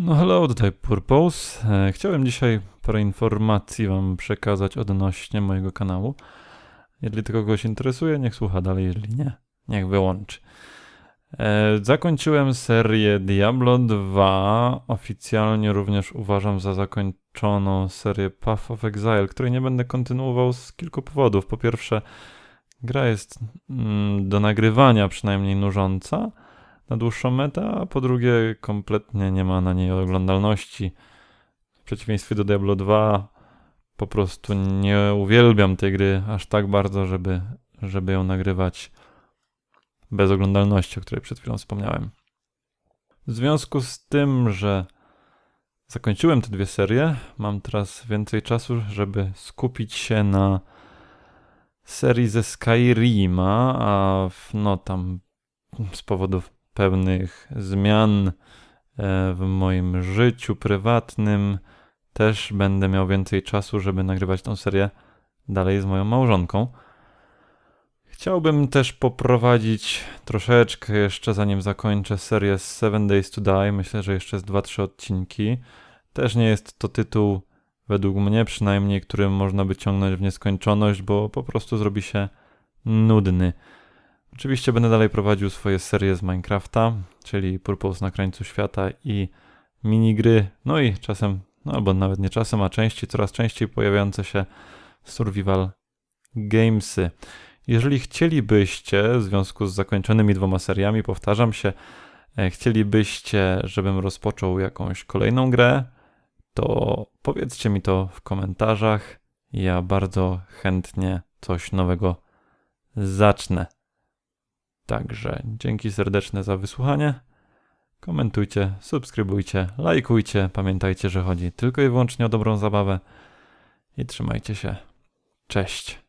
No hello, tutaj Purpose. E, Chciałem dzisiaj parę informacji wam przekazać odnośnie mojego kanału. Jeżeli to kogoś interesuje, niech słucha dalej, jeżeli nie, niech wyłączy. E, Zakończyłem serię Diablo 2. Oficjalnie również uważam za zakończoną serię Path of Exile, której nie będę kontynuował z kilku powodów. Po pierwsze, gra jest mm, do nagrywania przynajmniej nużąca na dłuższą metę, a po drugie kompletnie nie ma na niej oglądalności. W przeciwieństwie do Diablo 2 po prostu nie uwielbiam tej gry aż tak bardzo, żeby, żeby ją nagrywać bez oglądalności, o której przed chwilą wspomniałem. W związku z tym, że zakończyłem te dwie serie, mam teraz więcej czasu, żeby skupić się na serii ze Skyrima, a no tam z powodów pewnych zmian e, w moim życiu prywatnym też będę miał więcej czasu, żeby nagrywać tą serię dalej z moją małżonką. Chciałbym też poprowadzić troszeczkę jeszcze, zanim zakończę serię z Seven Days to Die. Myślę, że jeszcze z 2-3 odcinki. Też nie jest to tytuł, według mnie przynajmniej, którym można by ciągnąć w nieskończoność, bo po prostu zrobi się nudny. Oczywiście będę dalej prowadził swoje serie z Minecrafta, czyli Purpose na krańcu świata i minigry, no i czasem, no albo nawet nie czasem, a częściej, coraz częściej pojawiające się survival gamesy. Jeżeli chcielibyście, w związku z zakończonymi dwoma seriami, powtarzam się, e, chcielibyście, żebym rozpoczął jakąś kolejną grę, to powiedzcie mi to w komentarzach. Ja bardzo chętnie coś nowego zacznę. Także dzięki serdeczne za wysłuchanie. Komentujcie, subskrybujcie, lajkujcie. Pamiętajcie, że chodzi tylko i wyłącznie o dobrą zabawę. I trzymajcie się. Cześć.